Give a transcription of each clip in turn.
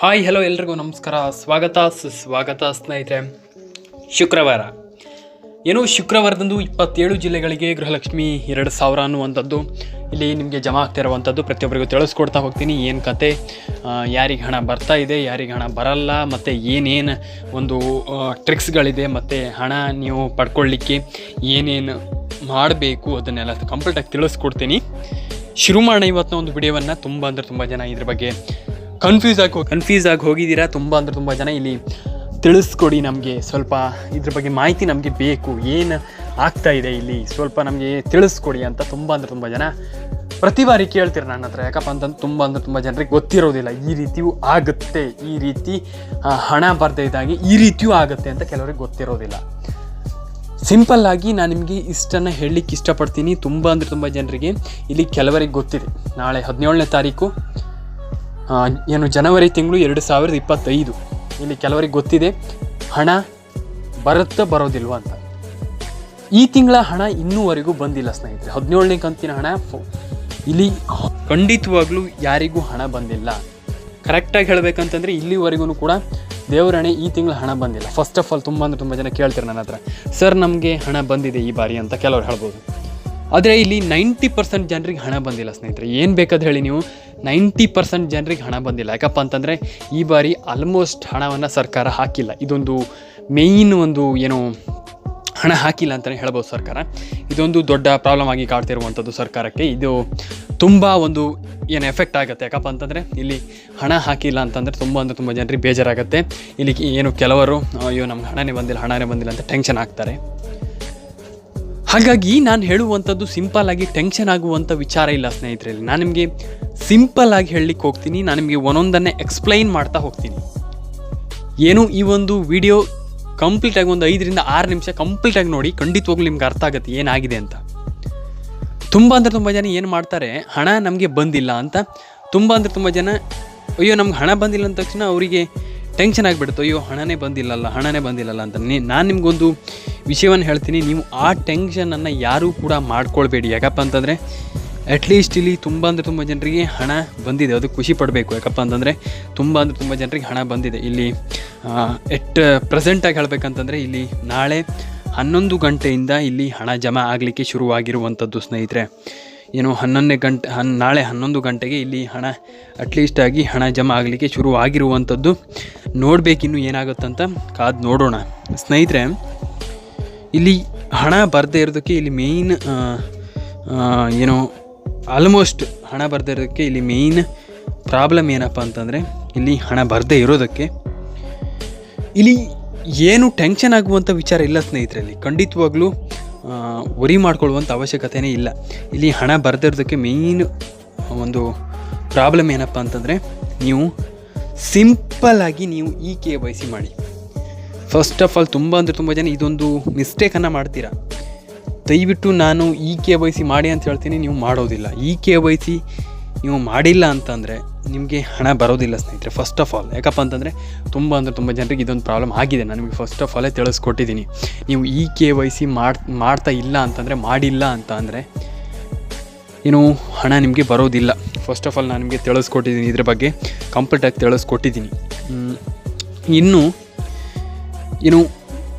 Hi hello ಎಲ್ರಿಗೂ ನಮಸ್ಕಾರ. ಸ್ವಾಗತ, ಸುಸ್ವಾಗತ ಸ್ನೇಹಿತರೆ. ಶುಕ್ರವಾರ. ಏನು ಶುಕ್ರವಾರದಂದು ಇಪ್ಪತ್ತೇಳು ಜಿಲ್ಲೆಗಳಿಗೆ ಗೃಹಲಕ್ಷ್ಮಿ ಎರಡು ಸಾವಿರ ಅನ್ನುವಂಥದ್ದು. ಇಲ್ಲಿ ನಿಮಗೆ ಜಮಾ ಆಗ್ತಾ ಇರುವಂಥದ್ದು ಪ್ರತಿಯೊಬ್ಬರಿಗೂ ತಿಳಿಸ್ಕೊಡ್ತಾ ಹೋಗ್ತೀನಿ. ಏನು ಕತೆ? ಯಾರಿಗೆ ಹಣ ಬರ್ತಾ ಇದೆ, ಯಾರಿಗೆ ಹಣ ಬರಲ್ಲ, ಮತ್ತು ಏನೇನು ಒಂದು ಟ್ರಿಕ್ಸ್ಗಳಿದೆ ಮತ್ತು ಹಣ ನೀವು ಪಡ್ಕೊಳ್ಳಿಕ್ಕೆ ಏನೇನು ಮಾಡಬೇಕು ಅದನ್ನೆಲ್ಲ ಕಂಪ್ಲೀಟಾಗಿ ತಿಳಿಸ್ಕೊಡ್ತೀನಿ. ಶುರು ಮಾಡೋಣ ಇವತ್ತಿನ ಒಂದು ವಿಡಿಯೋವನ್ನು. ತುಂಬ ಅಂದರೆ ತುಂಬ ಜನ ಇದ್ರ ಬಗ್ಗೆ ಕನ್ಫ್ಯೂಸ್ ಆಗಿ ಕನ್ಫ್ಯೂಸ್ ಆಗಿ ಹೋಗಿದ್ದೀರಾ? ತುಂಬ ಅಂದರೆ ತುಂಬ ಜನ ಇಲ್ಲಿ ತಿಳಿಸ್ಕೊಡಿ ನಮಗೆ. ಸ್ವಲ್ಪ ಇದ್ರ ಬಗ್ಗೆ ಮಾಹಿತಿ ನಮಗೆ ಬೇಕು. ಏನು ಆಗ್ತಾ ಇದೆ ಇಲ್ಲಿ? ಸ್ವಲ್ಪ ನಮಗೆ ತಿಳಿಸ್ಕೊಡಿ ಅಂತ ತುಂಬ ಅಂದರೆ ತುಂಬ ಜನ ಪ್ರತಿ ಬಾರಿ ಕೇಳ್ತೀರ ನನ್ನ ಹತ್ರ. ಯಾಕಪ್ಪ ಅಂತಂದು ತುಂಬ ಅಂದರೆ ತುಂಬ ಜನರಿಗೆ ಗೊತ್ತಿರೋದಿಲ್ಲ. ಈ ರೀತಿಯೂ ಆಗುತ್ತೆ. ಈ ರೀತಿ ಹಣ ಬರ್ದೇ ಇದ್ದಾಗೆ ಈ ರೀತಿಯೂ ಆಗುತ್ತೆ ಅಂತ ಕೆಲವರಿಗೆ ಗೊತ್ತಿರೋದಿಲ್ಲ. ಸಿಂಪಲ್ಲಾಗಿ ನಾನು ನಿಮಗೆ ಇಷ್ಟನ್ನು ಹೇಳಲಿಕ್ಕೆ ಇಷ್ಟಪಡ್ತೀನಿ. ತುಂಬ ಅಂದರೆ ತುಂಬ ಜನರಿಗೆ ಇಲ್ಲಿ ಕೆಲವರಿಗೆ ಗೊತ್ತಿದೆ. ನಾಳೆ ಹದಿನೇಳನೇ ತಾರೀಕು. ಏನು ಜನವರಿ ತಿಂಗಳು ಎರಡು ಸಾವಿರದ ಇಪ್ಪತ್ತೈದು. ಇಲ್ಲಿ ಕೆಲವರಿಗೆ ಗೊತ್ತಿದೆ, ಹಣ ಬರುತ್ತಾ ಬರೋದಿಲ್ವ ಅಂತ. ಈ ತಿಂಗಳ ಹಣ ಇನ್ನೂವರೆಗೂ ಬಂದಿಲ್ಲ ಸ್ನೇಹಿತರೆ. ಹದಿನೇಳನೇ ಕಂತಿನ ಹಣ ಇಲ್ಲಿ ಖಂಡಿತವಾಗ್ಲೂ ಯಾರಿಗೂ ಹಣ ಬಂದಿಲ್ಲ. ಕರೆಕ್ಟಾಗಿ ಹೇಳಬೇಕಂತಂದರೆ ಇಲ್ಲಿವರೆಗೂ ಕೂಡ ದೇವರಣೆ ಈ ತಿಂಗಳ ಹಣ ಬಂದಿಲ್ಲ. ಫಸ್ಟ್ ಆಫ್ ಆಲ್ ತುಂಬ ಅಂದರೆ ತುಂಬ ಜನ ಕೇಳ್ತಾರೆ ನನ್ನ ಹತ್ರ ಸರ್ ನಮಗೆ ಹಣ ಬಂದಿದೆ ಈ ಬಾರಿ ಅಂತ ಕೆಲವರು ಹೇಳ್ಬೋದು. ಆದರೆ ಇಲ್ಲಿ ನೈಂಟಿ ಪರ್ಸೆಂಟ್ ಜನರಿಗೆ ಹಣ ಬಂದಿಲ್ಲ ಸ್ನೇಹಿತರೆ. ಏನು ಬೇಕಾದ ಹೇಳಿ ನೀವು. ನೈಂಟಿ ಪರ್ಸೆಂಟ್ ಜನರಿಗೆ ಹಣ ಬಂದಿಲ್ಲ. ಯಾಕಪ್ಪ ಅಂತಂದರೆ ಈ ಬಾರಿ ಆಲ್ಮೋಸ್ಟ್ ಹಣವನ್ನು ಸರ್ಕಾರ ಹಾಕಿಲ್ಲ. ಇದೊಂದು ಮೇಯ್ನ್ ಒಂದು ಏನು ಹಣ ಹಾಕಿಲ್ಲ ಅಂತಲೇ ಹೇಳ್ಬೋದು ಸರ್ಕಾರ. ಇದೊಂದು ದೊಡ್ಡ ಪ್ರಾಬ್ಲಮ್ ಆಗಿ ಕಾಡ್ತಿರುವಂಥದ್ದು ಸರ್ಕಾರಕ್ಕೆ. ಇದು ತುಂಬ ಒಂದು ಏನು ಎಫೆಕ್ಟ್ ಆಗುತ್ತೆ. ಯಾಕಪ್ಪ ಅಂತಂದರೆ ಇಲ್ಲಿ ಹಣ ಹಾಕಿಲ್ಲ ಅಂತಂದರೆ ತುಂಬ ಅಂದರೆ ತುಂಬ ಜನರಿಗೆ ಬೇಜಾರಾಗುತ್ತೆ. ಇಲ್ಲಿ ಏನು ಕೆಲವರು, ಅಯ್ಯೋ, ನಮ್ಗೆ ಹಣನೇ ಬಂದಿಲ್ಲ ಹಣನೇ ಬಂದಿಲ್ಲ ಅಂತ ಟೆನ್ಷನ್ ಆಗ್ತಾರೆ. ಹಾಗಾಗಿ ನಾನು ಹೇಳುವಂಥದ್ದು ಸಿಂಪಲ್ ಆಗಿ ಟೆನ್ಷನ್ ಆಗುವಂಥ ವಿಚಾರ ಇಲ್ಲ ಸ್ನೇಹಿತರಲ್ಲಿ. ನಾನು ನಿಮಗೆ ಸಿಂಪಲ್ ಆಗಿ ಹೇಳಲಿಕ್ಕೆ ಹೋಗ್ತೀನಿ. ನಾನು ನಿಮಗೆ ಒಂದೊಂದನ್ನೇ ಎಕ್ಸ್ಪ್ಲೈನ್ ಮಾಡ್ತಾ ಹೋಗ್ತೀನಿ. ಏನು ಈ ಒಂದು ವಿಡಿಯೋ ಕಂಪ್ಲೀಟಾಗಿ ಒಂದು ಐದರಿಂದ ಆರು ನಿಮಿಷ ಕಂಪ್ಲೀಟಾಗಿ ನೋಡಿ ಖಂಡಿತವಾಗ್ಲೂ ನಿಮ್ಗೆ ಅರ್ಥ ಆಗುತ್ತೆ ಏನಾಗಿದೆ ಅಂತ. ತುಂಬ ಅಂದರೆ ತುಂಬ ಜನ ಏನು ಮಾಡ್ತಾರೆ, ಹಣ ನಮಗೆ ಬಂದಿಲ್ಲ ಅಂತ. ತುಂಬ ಅಂದರೆ ತುಂಬ ಜನ, ಅಯ್ಯೋ, ನಮ್ಗೆ ಹಣ ಬಂದಿಲ್ಲ ಅಂದ ತಕ್ಷಣ ಅವರಿಗೆ ಟೆನ್ಷನ್ ಆಗಿಬಿಡ್ತು, ಅಯ್ಯೋ, ಹಣನೇ ಬಂದಿಲ್ಲಲ್ಲ ಹಣನೇ ಬಂದಿಲ್ಲಲ್ಲ ಅಂತ. ನಾನು ನಿಮಗೊಂದು ವಿಷಯವನ್ನು ಹೇಳ್ತೀನಿ, ನೀವು ಆ ಟೆನ್ಷನನ್ನು ಯಾರೂ ಕೂಡ ಮಾಡ್ಕೊಳ್ಬೇಡಿ. ಯಾಕಪ್ಪ ಅಂತಂದರೆ ಅಟ್ಲೀಸ್ಟ್ ಇಲ್ಲಿ ತುಂಬ ಅಂದರೆ ತುಂಬ ಜನರಿಗೆ ಹಣ ಬಂದಿದೆ. ಅದು ಖುಷಿ ಪಡಬೇಕು. ಯಾಕಪ್ಪ ಅಂತಂದರೆ, ತುಂಬ ಅಂದರೆ ತುಂಬ ಜನರಿಗೆ ಹಣ ಬಂದಿದೆ. ಇಲ್ಲಿ ಎಟ್ ಪ್ರೆಸೆಂಟಾಗಿ ಹೇಳಬೇಕಂತಂದರೆ, ಇಲ್ಲಿ ನಾಳೆ ಹನ್ನೊಂದು ಗಂಟೆಯಿಂದ ಇಲ್ಲಿ ಹಣ ಜಮಾ ಆಗಲಿಕ್ಕೆ ಶುರುವಾಗಿರುವಂಥದ್ದು ಸ್ನೇಹಿತರೆ. ಏನು, ಹನ್ನೊಂದನೇ ಗಂಟೆ, ಹನ್, ನಾಳೆ ಹನ್ನೊಂದು ಗಂಟೆಗೆ ಇಲ್ಲಿ ಹಣ ಅಟ್ಲೀಸ್ಟಾಗಿ ಹಣ ಜಮಾ ಆಗಲಿಕ್ಕೆ ಶುರು ಆಗಿರುವಂಥದ್ದು ನೋಡಬೇಕಿನ್ನು ಏನಾಗುತ್ತಂತ ಕಾದು ನೋಡೋಣ. ಸ್ನೇಹಿತರೆ, ಇಲ್ಲಿ ಹಣ ಬರದೇ ಇರೋದಕ್ಕೆ ಇಲ್ಲಿ ಮೇಯ್ನ್ ಏನು ಆಲ್ಮೋಸ್ಟ್ ಹಣ ಬರದೇ ಇರೋದಕ್ಕೆ ಇಲ್ಲಿ ಮೇಯ್ನ್ ಪ್ರಾಬ್ಲಮ್ ಏನಪ್ಪ ಅಂತಂದರೆ, ಇಲ್ಲಿ ಹಣ ಬರದೇ ಇರೋದಕ್ಕೆ ಇಲ್ಲಿ ಏನು ಟೆನ್ಷನ್ ಆಗುವಂಥ ವಿಚಾರ ಇಲ್ಲ ಸ್ನೇಹಿತರಲ್ಲಿ ಖಂಡಿತವಾಗ್ಲೂ ವರಿ ಮಾಡ್ಕೊಳ್ಳುವಂಥ ಅವಶ್ಯಕತೆಯೇ ಇಲ್ಲ. ಇಲ್ಲಿ ಹಣ ಬರದಿರೋದಕ್ಕೆ ಮೇಯ್ನ್ ಒಂದು ಪ್ರಾಬ್ಲಮ್ ಏನಪ್ಪ ಅಂತಂದರೆ, ನೀವು ಸಿಂಪಲ್ ಆಗಿ ನೀವು ಈ ಕೆ ವೈ ಸಿ ಮಾಡಿ. ಫಸ್ಟ್ ಆಫ್ ಆಲ್ ತುಂಬ ಅಂದರೆ ತುಂಬ ಜನ ಇದೊಂದು ಮಿಸ್ಟೇಕನ್ನು ಮಾಡ್ತೀರಾ? ದಯವಿಟ್ಟು ನಾನು ಈ ಕೆ ವೈ ಸಿ ಮಾಡಿ ಅಂತ ಹೇಳ್ತೀನಿ, ನೀವು ಮಾಡೋದಿಲ್ಲ. ಈ ಕೆ ವೈ ಸಿ ನೀವು ಮಾಡಿಲ್ಲ ಅಂತಂದರೆ ನಿಮಗೆ ಹಣ ಬರೋದಿಲ್ಲ ಸ್ನೇಹಿತರೆ ಫಸ್ಟ್ ಆಫ್ ಆಲ್ ಯಾಕಪ್ಪ ಅಂತಂದರೆ ತುಂಬ ಅಂದರೆ ತುಂಬ ಜನರಿಗೆ ಇದೊಂದು ಪ್ರಾಬ್ಲಮ್ ಆಗಿದೆ. ನಾನು ನಿಮಗೆ ಫಸ್ಟ್ ಆಫ್ ಆಲೇ ತಿಳಿಸ್ಕೊಟ್ಟಿದ್ದೀನಿ. ನೀವು ಈ ಕೆ ವೈ ಸಿ ಮಾಡ್, ಮಾಡ್ತಾ ಇಲ್ಲ ಅಂತಂದರೆ ಮಾಡಿಲ್ಲ ಅಂತ ಅಂದರೆ ಏನು ಹಣ ನಿಮಗೆ ಬರೋದಿಲ್ಲ. ಫಸ್ಟ್ ಆಫ್ ಆಲ್ ನಾನು ನಿಮಗೆ ತಿಳಿಸ್ಕೊಟ್ಟಿದ್ದೀನಿ ಇದ್ರ ಬಗ್ಗೆ. ಕಂಪ್ಲೀಟಾಗಿ ತಿಳಿಸ್ಕೊಟ್ಟಿದ್ದೀನಿ. ಇನ್ನು ಏನು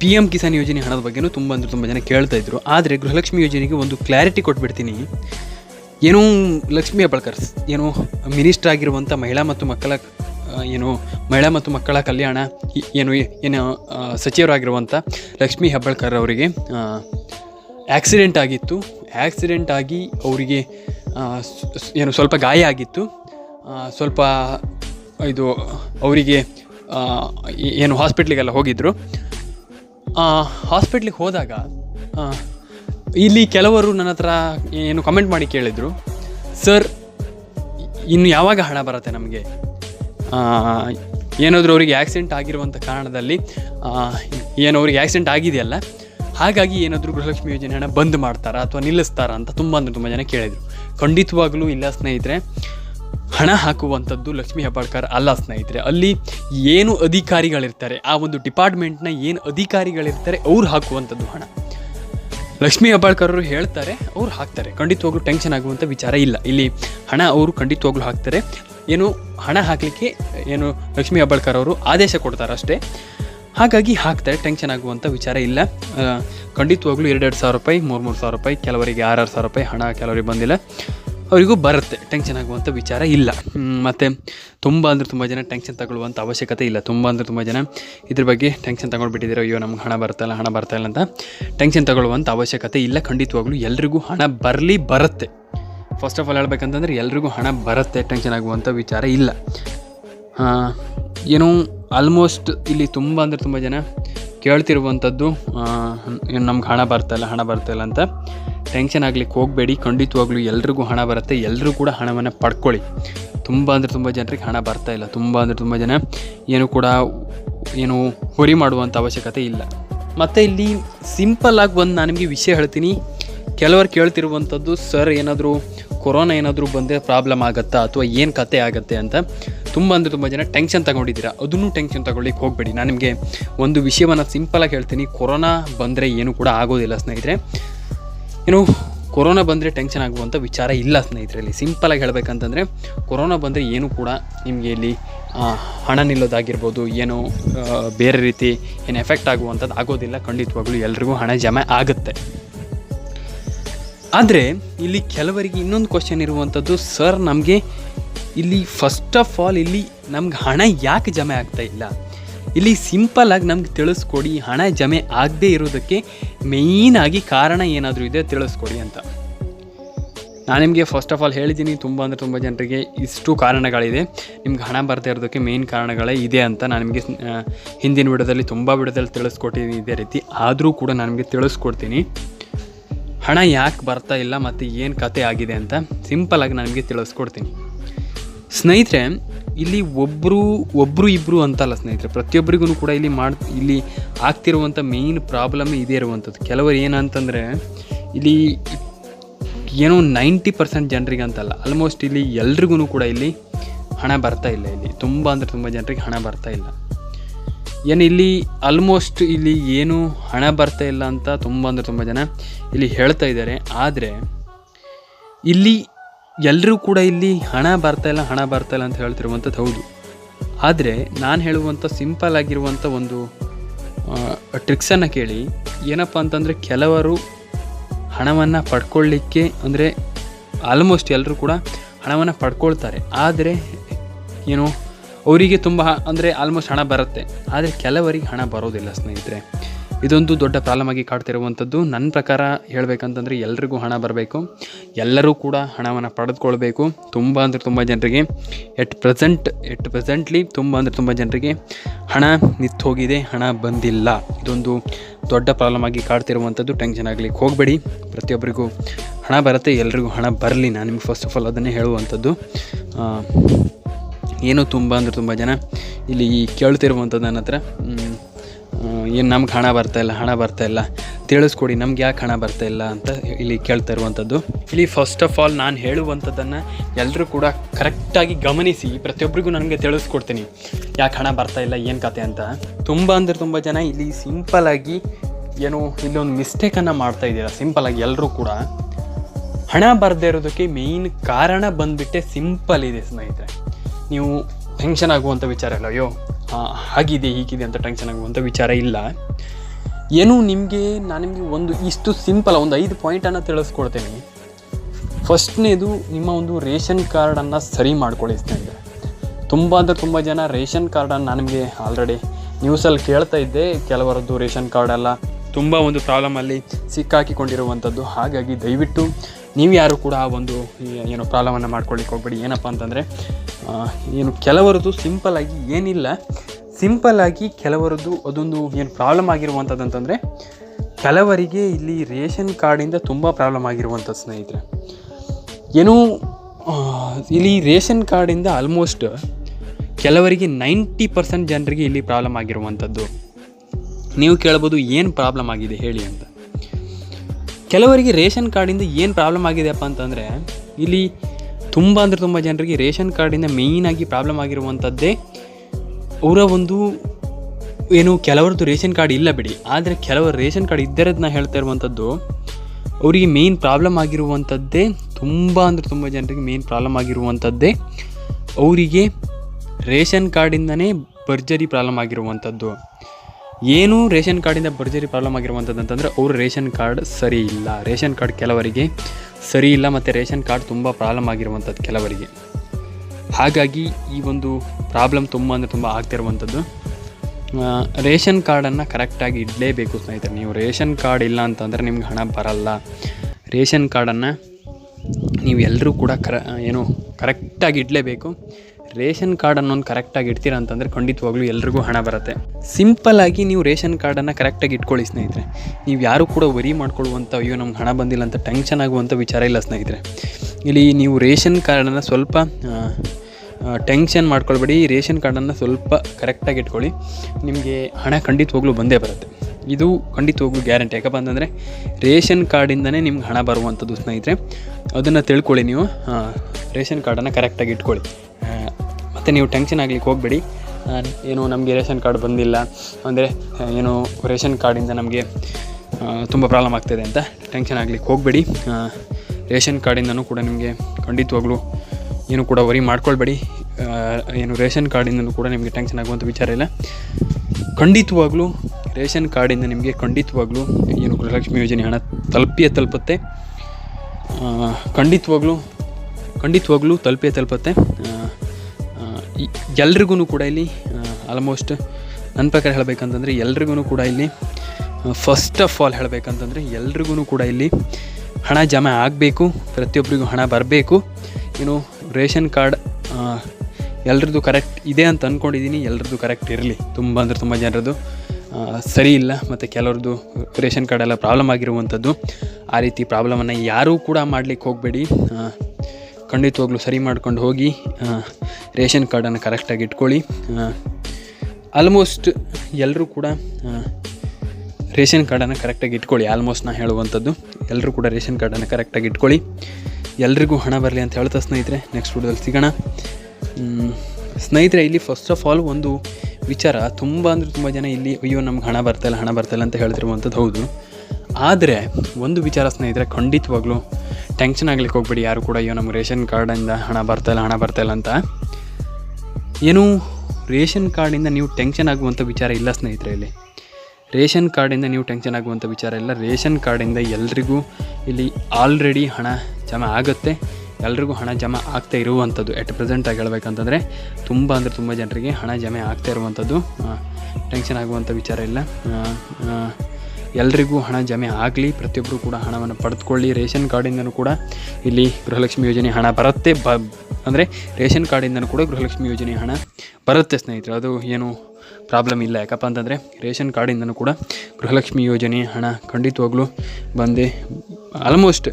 ಪಿ ಎಂ ಕಿಸಾನ್ ಯೋಜನೆ ಹಣದ ಬಗ್ಗೆನೂ ತುಂಬ ಅಂದರೆ ತುಂಬ ಜನ ಕೇಳ್ತಾ ಇದ್ರು. ಆದರೆ ಗೃಹಲಕ್ಷ್ಮಿ ಯೋಜನೆಗೆ ಒಂದು ಕ್ಲಾರಿಟಿ ಕೊಟ್ಬಿಡ್ತೀನಿ. ಏನು ಲಕ್ಷ್ಮೀ ಹೆಬ್ಬಾಳ್ಕರ್, ಏನು ಮಿನಿಸ್ಟರ್ ಆಗಿರುವಂಥ ಮಹಿಳಾ ಮತ್ತು ಮಕ್ಕಳ ಏನು ಮಹಿಳಾ ಮತ್ತು ಮಕ್ಕಳ ಕಲ್ಯಾಣ ಏನು ಏನು ಸಚಿವರಾಗಿರುವಂಥ ಲಕ್ಷ್ಮೀ ಹೆಬ್ಬಾಳ್ಕರ್ ಅವರಿಗೆ ಆಕ್ಸಿಡೆಂಟ್ ಆಗಿತ್ತು. ಆಕ್ಸಿಡೆಂಟ್ ಆಗಿ ಅವರಿಗೆ ಏನು ಸ್ವಲ್ಪ ಗಾಯ ಆಗಿತ್ತು. ಸ್ವಲ್ಪ ಇದು ಅವರಿಗೆ ಏನು ಹಾಸ್ಪಿಟ್ಲಿಗೆಲ್ಲ ಹೋಗಿದ್ದರು ಹಾಸ್ಪಿಟ್ಲಿಗೆ ಹೋದಾಗ ಇಲ್ಲಿ ಕೆಲವರು ನನ್ನ ಹತ್ರ ಏನು ಕಮೆಂಟ್ ಮಾಡಿ ಕೇಳಿದರು. ಸರ್ ಇನ್ನು ಯಾವಾಗ ಹಣ ಬರುತ್ತೆ ನಮಗೆ? ಏನಾದರೂ ಅವರಿಗೆ ಆಕ್ಸಿಡೆಂಟ್ ಆಗಿರುವಂಥ ಕಾರಣದಲ್ಲಿ ಏನು ಅವರಿಗೆ ಆಕ್ಸಿಡೆಂಟ್ ಆಗಿದೆಯಲ್ಲ ಹಾಗಾಗಿ ಏನಾದರೂ ಗೃಹಲಕ್ಷ್ಮಿ ಯೋಜನೆ ಹಣ ಬಂದ್ ಮಾಡ್ತಾರಾ ಅಥವಾ ನಿಲ್ಲಿಸ್ತಾರಾ ಅಂತ ತುಂಬ ಅಂದರೆ ತುಂಬ ಜನ ಕೇಳಿದರು. ಖಂಡಿತವಾಗಲೂ ಇಲ್ಲ ಸ್ನೇಹಿತರೆ. ಹಣ ಹಾಕುವಂಥದ್ದು ಲಕ್ಷ್ಮೀ ಹೆಬ್ಬಾಳ್ಕರ್ ಅಲ್ಲ ಸ್ನೇಹಿತರೆ. ಅಲ್ಲಿ ಏನು ಅಧಿಕಾರಿಗಳಿರ್ತಾರೆ, ಆ ಒಂದು ಡಿಪಾರ್ಟ್ಮೆಂಟ್ನ ಏನು ಅಧಿಕಾರಿಗಳಿರ್ತಾರೆ ಅವ್ರು ಹಾಕುವಂಥದ್ದು ಹಣ. ಲಕ್ಷ್ಮೀ ಅವರು ಹೇಳ್ತಾರೆ, ಅವ್ರು ಹಾಕ್ತಾರೆ. ಖಂಡಿತವಾಗ್ಲೂ ಟೆನ್ಷನ್ ಆಗುವಂಥ ವಿಚಾರ ಇಲ್ಲ. ಇಲ್ಲಿ ಹಣ ಅವರು ಖಂಡಿತವಾಗ್ಲೂ ಹಾಕ್ತಾರೆ. ಏನು ಹಣ ಹಾಕಲಿಕ್ಕೆ ಏನು ಲಕ್ಷ್ಮೀ ಹೆಬ್ಬಾಳ್ಕರ್ ಅವರು ಆದೇಶ ಕೊಡ್ತಾರೆ ಅಷ್ಟೇ ಹಾಗಾಗಿ ಹಾಕ್ತಾರೆ, ಟೆನ್ಷನ್ ಆಗುವಂಥ ವಿಚಾರ ಇಲ್ಲ. ಖಂಡಿತವಾಗ್ಲೂ ಎರಡೆರಡು ಸಾವಿರ ರೂಪಾಯಿ, ಮೂರು ಮೂರು ಸಾವಿರ ರೂಪಾಯಿ, ಕೆಲವರಿಗೆ ಆರಾರು ಸಾವಿರ ರೂಪಾಯಿ ಹಣ ಕೆಲವರಿಗೆ ಬಂದಿಲ್ಲ. ಅವರಿಗೂ ಬರುತ್ತೆ, ಟೆನ್ಷನ್ ಆಗುವಂಥ ವಿಚಾರ ಇಲ್ಲ. ಮತ್ತು ತುಂಬ ಅಂದರೆ ತುಂಬ ಜನ ಟೆನ್ಷನ್ ತಗೊಳ್ಳುವಂಥ ಅವಶ್ಯಕತೆ ಇಲ್ಲ. ತುಂಬ ಅಂದರೆ ತುಂಬ ಜನ ಇದ್ರ ಬಗ್ಗೆ ಟೆನ್ಷನ್ ತಗೊಂಡ್ಬಿಟ್ಟಿದ್ದೀರೋ ಅಯ್ಯೋ ನಮ್ಗೆ ಹಣ ಬರ್ತಾ ಇಲ್ಲ, ಹಣ ಬರ್ತಾ ಇಲ್ಲ ಅಂತ ಟೆನ್ಷನ್ ತಗೊಳ್ಳುವಂಥ ಅವಶ್ಯಕತೆ ಇಲ್ಲ. ಖಂಡಿತವಾಗ್ಲೂ ಎಲ್ರಿಗೂ ಹಣ ಬರಲಿ ಬರುತ್ತೆ. ಫಸ್ಟ್ ಆಫ್ ಆಲ್ ಹೇಳ್ಬೇಕಂತಂದ್ರೆ ಎಲ್ರಿಗೂ ಹಣ ಬರುತ್ತೆ, ಟೆನ್ಷನ್ ಆಗುವಂಥ ವಿಚಾರ ಇಲ್ಲ. ಏನು ಆಲ್ಮೋಸ್ಟ್ ಇಲ್ಲಿ ತುಂಬ ಅಂದರೆ ತುಂಬ ಜನ ಕೇಳ್ತಿರುವಂಥದ್ದು ನಮ್ಗೆ ಹಣ ಬರ್ತಾಯಿಲ್ಲ ಹಣ ಬರ್ತಾಯಿಲ್ಲ ಅಂತ. ಟೆನ್ಷನ್ ಆಗಲಿಕ್ಕೆ ಹೋಗಬೇಡಿ, ಖಂಡಿತವಾಗ್ಲೂ ಎಲ್ರಿಗೂ ಹಣ ಬರುತ್ತೆ ಎಲ್ಲರೂ ಕೂಡ ಹಣವನ್ನು ಪಡ್ಕೊಳ್ಳಿ. ತುಂಬ ಅಂದರೆ ತುಂಬ ಜನರಿಗೆ ಹಣ ಬರ್ತಾ ಇಲ್ಲ, ತುಂಬ ಅಂದರೆ ತುಂಬ ಜನ ಏನು ಕೂಡ ಏನು ಹೊರಿ ಮಾಡುವಂಥ ಅವಶ್ಯಕತೆ ಇಲ್ಲ. ಮತ್ತು ಇಲ್ಲಿ ಸಿಂಪಲ್ಲಾಗಿ ಬಂದು ನಾನು ನಿಮಗೆ ವಿಷಯ ಹೇಳ್ತೀನಿ. ಕೆಲವರು ಕೇಳ್ತಿರುವಂಥದ್ದು ಸರ್ ಏನಾದರೂ ಕೊರೋನಾ ಏನಾದರೂ ಬಂದರೆ ಪ್ರಾಬ್ಲಮ್ ಆಗುತ್ತಾ ಅಥವಾ ಏನು ಕತೆ ಆಗುತ್ತೆ ಅಂತ ತುಂಬ ಅಂದರೆ ತುಂಬ ಜನ ಟೆನ್ಷನ್ ತಗೊಂಡಿದ್ದೀರಾ? ಅದನ್ನು ಟೆನ್ಷನ್ ತಗೊಳ್ಳಿಕ್ಕೆ ಹೋಗಬೇಡಿ. ನಾನು ನಿಮಗೆ ಒಂದು ವಿಷಯವನ್ನು ಸಿಂಪಲಾಗಿ ಹೇಳ್ತೀನಿ. ಕೊರೋನಾ ಬಂದರೆ ಏನು ಕೂಡ ಆಗೋದಿಲ್ಲ ಸ್ನೇಹಿತರೆ. ಏನು ಕೊರೋನಾ ಬಂದರೆ ಟೆನ್ಷನ್ ಆಗುವಂಥ ವಿಚಾರ ಇಲ್ಲ ಸ್ನೇಹಿತರಲ್ಲಿ ಸಿಂಪಲಾಗಿ ಹೇಳಬೇಕಂತಂದರೆ ಕೊರೋನಾ ಬಂದರೆ ಏನು ಕೂಡ ನಿಮಗೆ ಇಲ್ಲಿ ಹಣ ನಿಲ್ಲೋದಾಗಿರ್ಬೋದು, ಏನು ಬೇರೆ ರೀತಿ ಏನು ಎಫೆಕ್ಟ್ ಆಗುವಂಥದ್ದು ಆಗೋದಿಲ್ಲ. ಖಂಡಿತವಾಗ್ಲೂ ಎಲ್ರಿಗೂ ಹಣ ಜಮೆ ಆಗುತ್ತೆ. ಆದರೆ ಇಲ್ಲಿ ಕೆಲವರಿಗೆ ಇನ್ನೊಂದು ಕ್ವಶನ್ ಇರುವಂಥದ್ದು ಸರ್ ನಮಗೆ ಇಲ್ಲಿ ಫಸ್ಟ್ ಆಫ್ ಆಲ್ ಇಲ್ಲಿ ನಮ್ಗೆ ಹಣ ಯಾಕೆ ಜಮೆ ಆಗ್ತಾ ಇಲ್ಲ? ಇಲ್ಲಿ ಸಿಂಪಲ್ ಆಗಿ ನಮ್ಗೆ ತಿಳಿಸ್ಕೊಡಿ, ಹಣ ಜಮೆ ಆಗದೇ ಇರೋದಕ್ಕೆ ಮೇಯ್ನಾಗಿ ಕಾರಣ ಏನಾದರೂ ಇದೆ ತಿಳಿಸ್ಕೊಡಿ ಅಂತ. ನಾನು ನಿಮಗೆ ಫಸ್ಟ್ ಆಫ್ ಆಲ್ ಹೇಳಿದ್ದೀನಿ, ತುಂಬ ಅಂದರೆ ತುಂಬ ಜನರಿಗೆ ಇಷ್ಟು ಕಾರಣಗಳಿದೆ. ನಿಮ್ಗೆ ಹಣ ಬರ್ತಾ ಇರೋದಕ್ಕೆ ಮೇಯ್ನ್ ಕಾರಣಗಳೇ ಇದೆ ಅಂತ ನಾನು ನಿಮಗೆ ಹಿಂದಿನ ವಿಡಿಯೋದಲ್ಲಿ ತುಂಬ ವಿಡಿಯೋದಲ್ಲಿ ತಿಳಿಸ್ಕೊಟ್ಟಿದ್ದೀನಿ ಇದೇ ರೀತಿ. ಆದರೂ ಕೂಡ ನಾನು ನಿಮಗೆ ತಿಳಿಸ್ಕೊಡ್ತೀನಿ. ಹಣ ಯಾಕೆ ಬರ್ತಾ ಇಲ್ಲ ಮತ್ತು ಏನು ಕತೆ ಆಗಿದೆ ಅಂತ ಸಿಂಪಲಾಗಿ ನನಗೆ ತಿಳಿಸ್ಕೊಡ್ತೀನಿ. ಸ್ನೇಹಿತರೆ, ಇಲ್ಲಿ ಒಬ್ಬರು ಒಬ್ಬರು ಇಬ್ಬರು ಅಂತಲ್ಲ ಸ್ನೇಹಿತರೆ ಪ್ರತಿಯೊಬ್ಬರಿಗೂ ಕೂಡ ಇಲ್ಲಿ ಮಾಡ್, ಇಲ್ಲಿ ಆಗ್ತಿರುವಂಥ ಮೇಯ್ನ್ ಪ್ರಾಬ್ಲಮ್ ಇದೇ ಇರುವಂಥದ್ದು. ಕೆಲವರು ಏನಂತಂದರೆ, ಇಲ್ಲಿ ಏನೋ ನೈಂಟಿ ಪರ್ಸೆಂಟ್ ಜನರಿಗೆ ಅಂತಲ್ಲ ಆಲ್ಮೋಸ್ಟ್ ಇಲ್ಲಿ ಎಲ್ರಿಗೂ ಕೂಡ ಇಲ್ಲಿ ಹಣ ಬರ್ತಾ ಇಲ್ಲ ಇಲ್ಲಿ. ತುಂಬ ಅಂದರೆ ತುಂಬ ಜನರಿಗೆ ಹಣ ಬರ್ತಾ ಇಲ್ಲ. ಏನು ಇಲ್ಲಿ ಆಲ್ಮೋಸ್ಟ್ ಇಲ್ಲಿ ಏನು ಹಣ ಬರ್ತಾ ಇಲ್ಲ ಅಂತ ತುಂಬ ಅಂದರೆ ತುಂಬ ಜನ ಇಲ್ಲಿ ಹೇಳ್ತಾ ಇದ್ದಾರೆ. ಆದರೆ ಇಲ್ಲಿ ಎಲ್ಲರೂ ಕೂಡ ಇಲ್ಲಿ ಹಣ ಬರ್ತಾ ಇಲ್ಲ, ಹಣ ಬರ್ತಾ ಇಲ್ಲ ಅಂತ ಹೇಳ್ತಿರುವಂಥದ್ದು ಹೌದು. ಆದರೆ ನಾನು ಹೇಳುವಂಥ ಸಿಂಪಲ್ ಆಗಿರುವಂಥ ಒಂದು ಟ್ರಿಕ್ಸನ್ನು ಕೇಳಿ. ಏನಪ್ಪ ಅಂತಂದರೆ ಕೆಲವರು ಹಣವನ್ನು ಪಡ್ಕೊಳ್ಳಿಕ್ಕೆ ಅಂದರೆ ಆಲ್ಮೋಸ್ಟ್ ಎಲ್ಲರೂ ಕೂಡ ಹಣವನ್ನು ಪಡ್ಕೊಳ್ತಾರೆ. ಆದರೆ ಏನು ಅವರಿಗೆ ತುಂಬ, ಅಂದರೆ ಆಲ್ಮೋಸ್ಟ್ ಹಣ ಬರುತ್ತೆ. ಆದರೆ ಕೆಲವರಿಗೆ ಹಣ ಬರೋದಿಲ್ಲ ಸ್ನೇಹಿತರೆ. ಇದೊಂದು ದೊಡ್ಡ ಪ್ರಾಬ್ಲಮ್ ಆಗಿ ಕಾಡ್ತಿರುವಂಥದ್ದು ನನ್ನ ಪ್ರಕಾರ ಹೇಳಬೇಕಂತಂದರೆ ಎಲ್ರಿಗೂ ಹಣ ಬರಬೇಕು. ಎಲ್ಲರೂ ಕೂಡ ಹಣವನ್ನು ಪಡೆದುಕೊಳ್ಬೇಕು. ತುಂಬ ಅಂದರೆ ತುಂಬ ಜನರಿಗೆ ಎಟ್ ಪ್ರೆಸೆಂಟ್ ಎಟ್ ಪ್ರೆಸೆಂಟ್ಲಿ ತುಂಬ ಅಂದರೆ ತುಂಬ ಜನರಿಗೆ ಹಣ ನಿಂತೋಗಿದೆ, ಹಣ ಬಂದಿಲ್ಲ. ಇದೊಂದು ದೊಡ್ಡ ಪ್ರಾಬ್ಲಮ್ ಆಗಿ ಕಾಡ್ತಿರುವಂಥದ್ದು ಟೆನ್ಷನ್ ಆಗಲಿಕ್ಕೆ ಹೋಗಬೇಡಿ. ಪ್ರತಿಯೊಬ್ಬರಿಗೂ ಹಣ ಬರುತ್ತೆ, ಎಲ್ರಿಗೂ ಹಣ ಬರಲಿ. ನಾನು ನಿಮ್ಗೆ ಫಸ್ಟ್ ಆಫ್ ಆಲ್ ಅದನ್ನೇ ಹೇಳುವಂಥದ್ದು ಏನು ತುಂಬ ಅಂದ್ರೆ ತುಂಬ ಜನ ಇಲ್ಲಿ ಕೇಳ್ತಿರುವಂಥದ್ದು ನನ್ನ ಹತ್ರ. ಏನು ನಮ್ಗೆ ಹಣ ಬರ್ತಾಯಿಲ್ಲ ಹಣ ಬರ್ತಾ ಇಲ್ಲ. ತಿಳಿಸ್ಕೊಡಿ, ನಮ್ಗೆ ಯಾಕೆ ಹಣ ಬರ್ತಾ ಇಲ್ಲ ಅಂತ ಇಲ್ಲಿ ಕೇಳ್ತಾ ಇರುವಂಥದ್ದು ಇಲ್ಲಿ ಫಸ್ಟ್ ಆಫ್ ಆಲ್ ನಾನು ಹೇಳುವಂಥದ್ದನ್ನು ಎಲ್ಲರೂ ಕೂಡ ಕರೆಕ್ಟಾಗಿ ಗಮನಿಸಿ ಪ್ರತಿಯೊಬ್ಬರಿಗೂ ನನಗೆ ತಿಳಿಸ್ಕೊಡ್ತೀನಿ. ಯಾಕೆ ಹಣ ಬರ್ತಾ ಇಲ್ಲ, ಏನು ಕತೆ ಅಂತ. ತುಂಬ ಅಂದರೆ ತುಂಬ ಜನ ಇಲ್ಲಿ ಸಿಂಪಲಾಗಿ ಏನು ಇಲ್ಲೊಂದು ಮಿಸ್ಟೇಕನ್ನು ಮಾಡ್ತಾ ಇದ್ದೀರಾ ಸಿಂಪಲಾಗಿ ಎಲ್ಲರೂ ಕೂಡ. ಹಣ ಬರದೇ ಇರೋದಕ್ಕೆ ಮೇಯ್ನ್ ಕಾರಣ ಬಂದುಬಿಟ್ಟೆ ಸಿಂಪಲ್ ಇದೆ ಸ್ನೇಹಿತರೆ. ನೀವು ಟೆನ್ಷನ್ ಆಗುವಂಥ ವಿಚಾರ ಇಲ್ಲ. ಅಯ್ಯೋ ಹಾಗಿದೆ ಹೀಗಿದೆ ಅಂತ ಟೆನ್ಷನ್ ಆಗುವಂಥ ವಿಚಾರ ಇಲ್ಲ. ಏನು ನಿಮಗೆ, ನಾನು ನಿಮಗೆ ಒಂದು ಇಷ್ಟು ಸಿಂಪಲ್ ಒಂದು ಐದು ಪಾಯಿಂಟನ್ನು ತಿಳಿಸ್ಕೊಡ್ತೇನೆ. ಫಸ್ಟ್ನೇದು ನಿಮ್ಮ ಒಂದು ರೇಷನ್ ಕಾರ್ಡನ್ನು ಸರಿ ಮಾಡ್ಕೊಳ್ಳಿ ಸ್ನೇಹಿತರೆ. ತುಂಬ ಅಂದರೆ ತುಂಬ ಜನ ರೇಷನ್ ಕಾರ್ಡನ್ನು ನಾನು ನಿಮಗೆ ಆಲ್ರೆಡಿ ನ್ಯೂಸಲ್ಲಿ ಕೇಳ್ತಾ ಇದ್ದೆ. ಕೆಲವರದ್ದು ರೇಷನ್ ಕಾರ್ಡೆಲ್ಲ ತುಂಬ ಒಂದು ಪ್ರಾಬ್ಲಮಲ್ಲಿ ಸಿಕ್ಕಾಕಿಕೊಂಡಿರುವಂಥದ್ದು ಹಾಗಾಗಿ ದಯವಿಟ್ಟು ನೀವು ಯಾರು ಕೂಡ ಆ ಒಂದು ಏನು ಪ್ರಾಬ್ಲಮನ್ನು ಮಾಡ್ಕೊಳ್ಳಿಕ್ಕೆ ಹೋಗ್ಬೇಡಿ. ಏನಪ್ಪ ಅಂತಂದರೆ ಏನು ಕೆಲವರದ್ದು ಸಿಂಪಲ್ಲಾಗಿ ಏನಿಲ್ಲ. ಸಿಂಪಲ್ಲಾಗಿ ಕೆಲವರದ್ದು ಅದೊಂದು ಏನು ಪ್ರಾಬ್ಲಮ್ ಆಗಿರುವಂಥದ್ದು ಅಂತಂದರೆ, ಕೆಲವರಿಗೆ ಇಲ್ಲಿ ರೇಷನ್ ಕಾರ್ಡಿಂದ ತುಂಬ ಪ್ರಾಬ್ಲಮ್ ಆಗಿರುವಂಥದ್ದು ಸ್ನೇಹಿತರೆ. ಏನು ಇಲ್ಲಿ ರೇಷನ್ ಕಾರ್ಡಿಂದ ಆಲ್ಮೋಸ್ಟ್ ಕೆಲವರಿಗೆ ನೈಂಟಿ ಪರ್ಸೆಂಟ್ ಜನರಿಗೆ ಇಲ್ಲಿ ಪ್ರಾಬ್ಲಮ್ ಆಗಿರುವಂಥದ್ದು. ನೀವು ಕೇಳ್ಬೋದು ಏನು ಪ್ರಾಬ್ಲಮ್ ಆಗಿದೆ ಹೇಳಿ ಅಂತ. ಕೆಲವರಿಗೆ ರೇಷನ್ ಕಾರ್ಡಿಂದ ಏನು ಪ್ರಾಬ್ಲಮ್ ಆಗಿದೆಯಪ್ಪ ಅಂತಂದರೆ, ಇಲ್ಲಿ ತುಂಬ ಅಂದರೆ ತುಂಬ ಜನರಿಗೆ ರೇಷನ್ ಕಾರ್ಡಿಂದ ಮೇಯ್ನಾಗಿ ಪ್ರಾಬ್ಲಮ್ ಆಗಿರುವಂಥದ್ದೇ ಅವರ ಒಂದು ಏನು ಕೆಲವರದ್ದು ರೇಷನ್ ಕಾರ್ಡ್ ಇಲ್ಲ ಬಿಡಿ. ಆದರೆ ಕೆಲವರು ರೇಷನ್ ಕಾರ್ಡ್ ಇದ್ದರದನ್ನ ಹೇಳ್ತಾ ಇರುವಂಥದ್ದು ಅವರಿಗೆ ಮೇಯ್ನ್ ಪ್ರಾಬ್ಲಮ್ ಆಗಿರುವಂಥದ್ದೇ ತುಂಬ ಅಂದರೆ ತುಂಬ ಜನರಿಗೆ ಮೇಯ್ನ್ ಪ್ರಾಬ್ಲಮ್ ಆಗಿರುವಂಥದ್ದೇ ಅವರಿಗೆ ರೇಷನ್ ಕಾರ್ಡಿಂದನೇ ಭರ್ಜರಿ ಪ್ರಾಬ್ಲಮ್ ಆಗಿರುವಂಥದ್ದು ಏನು ರೇಷನ್ ಕಾರ್ಡಿಂದ ಭರ್ಜರಿ ಪ್ರಾಬ್ಲಮ್ ಆಗಿರುವಂಥದ್ದು ಅಂತಂದರೆ ಅವರು ರೇಷನ್ ಕಾರ್ಡ್ ಸರಿ ಇಲ್ಲ. ರೇಷನ್ ಕಾರ್ಡ್ ಕೆಲವರಿಗೆ ಸರಿ ಇಲ್ಲ ಮತ್ತು ರೇಷನ್ ಕಾರ್ಡ್ ತುಂಬ ಪ್ರಾಬ್ಲಮ್ ಆಗಿರುವಂಥದ್ದು ಕೆಲವರಿಗೆ. ಹಾಗಾಗಿ ಈ ಒಂದು ಪ್ರಾಬ್ಲಮ್ ತುಂಬ ಅಂದರೆ ತುಂಬ ಆಗ್ತಿರುವಂಥದ್ದು ರೇಷನ್ ಕಾರ್ಡನ್ನು ಕರೆಕ್ಟಾಗಿ ಇಡಲೇಬೇಕು ಸ್ನೇಹಿತರೆ. ನೀವು ರೇಷನ್ ಕಾರ್ಡ್ ಇಲ್ಲ ಅಂತಂದರೆ ನಿಮ್ಗೆ ಹಣ ಬರಲ್ಲ. ರೇಷನ್ ಕಾರ್ಡನ್ನು ನೀವು ಎಲ್ಲರೂ ಕೂಡ ಕರ, ಏನು ಕರೆಕ್ಟಾಗಿ ಇಡಲೇಬೇಕು. ರೇಷನ್ ಕಾರ್ಡ್ ಅನ್ನೋದು ಕರೆಕ್ಟಾಗಿ ಇಡ್ತೀರಾ ಅಂತಂದರೆ ಖಂಡಿತವಾಗ್ಲೂ ಎಲ್ರಿಗೂ ಹಣ ಬರುತ್ತೆ. ಸಿಂಪಲ್ಲಾಗಿ ನೀವು ರೇಷನ್ ಕಾರ್ಡನ್ನು ಕರೆಕ್ಟಾಗಿ ಇಟ್ಕೊಳ್ಳಿ ಸ್ನೇಹಿತರೆ. ನೀವು ಯಾರು ಕೂಡ ವರಿ ಮಾಡ್ಕೊಳ್ಳುವಂಥ, ಅಯ್ಯೋ, ನಮ್ಗೆ ಹಣ ಬಂದಿಲ್ಲ ಅಂತ ಟೆನ್ಷನ್ ಆಗುವಂಥ ವಿಚಾರ ಇಲ್ಲ ಸ್ನೇಹಿತರೆ. ಇಲ್ಲಿ ನೀವು ರೇಷನ್ ಕಾರ್ಡನ್ನು ಸ್ವಲ್ಪ ಟೆನ್ಷನ್ ಮಾಡ್ಕೊಳ್ಬೇಡಿ. ರೇಷನ್ ಕಾರ್ಡನ್ನು ಸ್ವಲ್ಪ ಕರೆಕ್ಟಾಗಿ ಇಟ್ಕೊಳ್ಳಿ. ನಿಮಗೆ ಹಣ ಖಂಡಿತವಾಗ್ಲೂ ಬಂದೇ ಬರುತ್ತೆ. ಇದು ಖಂಡಿತವಾಗ್ಲೂ ಗ್ಯಾರಂಟಿ. ಯಾಕಪ್ಪ ಅಂತಂದರೆ ರೇಷನ್ ಕಾರ್ಡಿಂದನೇ ನಿಮ್ಗೆ ಹಣ ಬರುವಂಥದ್ದು ಸ್ನೇಹಿತರೆ. ಅದನ್ನು ತಿಳ್ಕೊಳ್ಳಿ ನೀವು. ರೇಷನ್ ಕಾರ್ಡನ್ನು ಕರೆಕ್ಟಾಗಿ ಇಟ್ಕೊಳ್ಳಿ. ಮತ್ತು ನೀವು ಟೆನ್ಷನ್ ಆಗಲಿಕ್ಕೆ ಹೋಗಬೇಡಿ. ಏನು ನಮಗೆ ರೇಷನ್ ಕಾರ್ಡ್ ಬಂದಿಲ್ಲ. ಅಂದರೆ ಏನು ರೇಷನ್ ಕಾರ್ಡಿಂದ ನಮಗೆ ತುಂಬ ಪ್ರಾಬ್ಲಮ್ ಆಗ್ತದೆ ಅಂತ ಟೆನ್ಷನ್ ಆಗಲಿಕ್ಕೆ ಹೋಗಬೇಡಿ. ರೇಷನ್ ಕಾರ್ಡಿಂದನೂ ಕೂಡ ನಿಮಗೆ ಖಂಡಿತವಾಗ್ಲೂ ಏನು ಕೂಡ ವರಿ ಮಾಡ್ಕೊಳ್ಬೇಡಿ. ಏನು ರೇಷನ್ ಕಾರ್ಡಿಂದನೂ ಕೂಡ ನಿಮಗೆ ಟೆನ್ಷನ್ ಆಗುವಂಥ ವಿಚಾರ ಇಲ್ಲ. ಖಂಡಿತವಾಗ್ಲೂ ರೇಷನ್ ಕಾರ್ಡಿಂದ ನಿಮಗೆ ಖಂಡಿತವಾಗ್ಲೂ ಏನು ಗೃಹಲಕ್ಷ್ಮಿ ಯೋಜನೆ ಹಣ ತಲುಪಿಯೇ ತಲುಪುತ್ತೆ. ಖಂಡಿತವಾಗ್ಲೂ ಖಂಡಿತವಾಗ್ಲೂ ತಲುಪೇ ತಲುಪುತ್ತೆ. ಎಲ್ರಿಗೂ ಕೂಡ ಇಲ್ಲಿ ಆಲ್ಮೋಸ್ಟ್ ನನ್ನ ಪ್ರಕಾರ ಹೇಳಬೇಕಂತಂದರೆ ಎಲ್ರಿಗೂ ಕೂಡ ಇಲ್ಲಿ ಫಸ್ಟ್ ಆಫ್ ಆಲ್ ಹೇಳಬೇಕಂತಂದರೆ ಎಲ್ರಿಗೂ ಕೂಡ ಇಲ್ಲಿ ಹಣ ಜಮಾ ಆಗಬೇಕು ಪ್ರತಿಯೊಬ್ಬರಿಗೂ ಹಣ ಬರಬೇಕು. ಏನು, ರೇಷನ್ ಕಾರ್ಡ್ ಎಲ್ರದ್ದು ಕರೆಕ್ಟ್ ಇದೆ ಅಂತ ಅಂದ್ಕೊಂಡಿದ್ದೀನಿ ಎಲ್ರದ್ದು ಕರೆಕ್ಟ್ ಇರಲಿ. ತುಂಬ ಅಂದರೆ ತುಂಬ ಜನರದ್ದು. ಸರಿ ಇಲ್ಲ, ಮತ್ತು ಕೆಲವ್ರದ್ದು ರೇಷನ್ ಕಾರ್ಡ್ ಎಲ್ಲ ಪ್ರಾಬ್ಲಮ್ ಆಗಿರುವಂಥದ್ದು. ಆ ರೀತಿ ಪ್ರಾಬ್ಲಮನ್ನು ಯಾರೂ ಕೂಡ ಮಾಡಲಿಕ್ಕೆ ಹೋಗಬೇಡಿ. ಖಂಡಿತವಾಗ್ಲೂ ಸರಿ ಮಾಡ್ಕೊಂಡು ಹೋಗಿ ರೇಷನ್ ಕಾರ್ಡನ್ನು ಕರೆಕ್ಟಾಗಿ ಇಟ್ಕೊಳ್ಳಿ. ಆಲ್ಮೋಸ್ಟ್ ಎಲ್ಲರೂ ಕೂಡ ರೇಷನ್ ಕಾರ್ಡನ್ನು ಕರೆಕ್ಟಾಗಿ ಇಟ್ಕೊಳ್ಳಿ ಆಲ್ಮೋಸ್ಟ್ ನಾ ಹೇಳುವಂಥದ್ದು. ಎಲ್ಲರೂ ಕೂಡ ರೇಷನ್ ಕಾರ್ಡನ್ನು ಕರೆಕ್ಟಾಗಿ ಇಟ್ಕೊಳ್ಳಿ. ಎಲ್ರಿಗೂ ಹಣ ಬರಲಿ ಅಂತ ಹೇಳ್ತಾ ಸ್ನೇಹಿತರೆ ನೆಕ್ಸ್ಟ್ ವಿಡಿಯೋದಲ್ಲಿ ಸಿಗೋಣ. ಸ್ನೇಹಿತರೆ, ಇಲ್ಲಿ ಫಸ್ಟ್ ಆಫ್ ಆಲ್ ಒಂದು ವಿಚಾರ ತುಂಬ ಅಂದರೆ ತುಂಬ ಜನ ಇಲ್ಲಿ, ಅಯ್ಯೋ, ನಮ್ಗೆ ಹಣ ಬರ್ತಾಯಿಲ್ಲ ಹಣ ಬರ್ತಾಯಿಲ್ಲ ಅಂತ ಹೇಳ್ತಿರುವಂಥದ್ದು ಹೌದು. ಆದರೆ ಒಂದು ವಿಚಾರ ಸ್ನೇಹಿತರೆ, ಖಂಡಿತವಾಗ್ಲೂ ಟೆನ್ಷನ್ ಆಗ್ಲಿಕ್ಕೆ ಹೋಗ್ಬೇಡಿ. ಯಾರು ಕೂಡ, ಅಯ್ಯೋ, ನಮ್ಗೆ ರೇಷನ್ ಕಾರ್ಡಿಂದ ಹಣ ಬರ್ತಾಯಿಲ್ಲ ಹಣ ಬರ್ತಾಯಿಲ್ಲ ಅಂತ. ಏನು ರೇಷನ್ ಕಾರ್ಡಿಂದ ನೀವು ಟೆನ್ಷನ್ ಆಗುವಂಥ ವಿಚಾರ ಇಲ್ಲ ಸ್ನೇಹಿತರೆ ಇಲ್ಲಿ. ರೇಷನ್ ಕಾರ್ಡಿಂದ ನೀವು ಟೆನ್ಷನ್ ಆಗುವಂಥ ವಿಚಾರ ಇಲ್ಲ. ರೇಷನ್ ಕಾರ್ಡಿಂದ ಎಲ್ರಿಗೂ ಇಲ್ಲಿ ಆಲ್ರೆಡಿ ಹಣ ಜಮಾ ಆಗುತ್ತೆ. ಎಲ್ರಿಗೂ ಹಣ ಜಮಾ ಆಗ್ತಾ ಇರುವಂಥದ್ದು ಎಟ್ ಪ್ರೆಸೆಂಟಾಗಿ ಹೇಳಬೇಕಂತಂದರೆ ತುಂಬ ಅಂದರೆ ತುಂಬ ಜನರಿಗೆ ಹಣ ಜಮೆ ಆಗ್ತಾ ಇರುವಂಥದ್ದು. ಟೆನ್ಷನ್ ಆಗುವಂಥ ವಿಚಾರ ಇಲ್ಲ. ಎಲ್ರಿಗೂ ಹಣ ಜಮೆ ಆಗಲಿ ಪ್ರತಿಯೊಬ್ಬರು ಕೂಡ ಹಣವನ್ನು ಪಡೆದುಕೊಳ್ಳಿ. ರೇಷನ್ ಕಾರ್ಡಿಂದನೂ ಕೂಡ ಇಲ್ಲಿ ಗೃಹಲಕ್ಷ್ಮಿ ಯೋಜನೆ ಹಣ ಬರುತ್ತೆ. ಬ, ಅಂದರೆ ರೇಷನ್ ಕಾರ್ಡಿಂದನೂ ಕೂಡ ಗೃಹಲಕ್ಷ್ಮಿ ಯೋಜನೆ ಹಣ ಬರುತ್ತೆ ಸ್ನೇಹಿತರೆ. ಅದು ಏನು ಪ್ರಾಬ್ಲಮ್ ಇಲ್ಲ. ಯಾಕಪ್ಪ ಅಂತಂದರೆ ರೇಷನ್ ಕಾರ್ಡಿಂದನೂ ಕೂಡ ಗೃಹಲಕ್ಷ್ಮಿ ಯೋಜನೆ ಹಣ ಖಂಡಿತವಾಗ್ಲೂ ಬಂದೇ ಆಲ್ಮೋಸ್ಟ್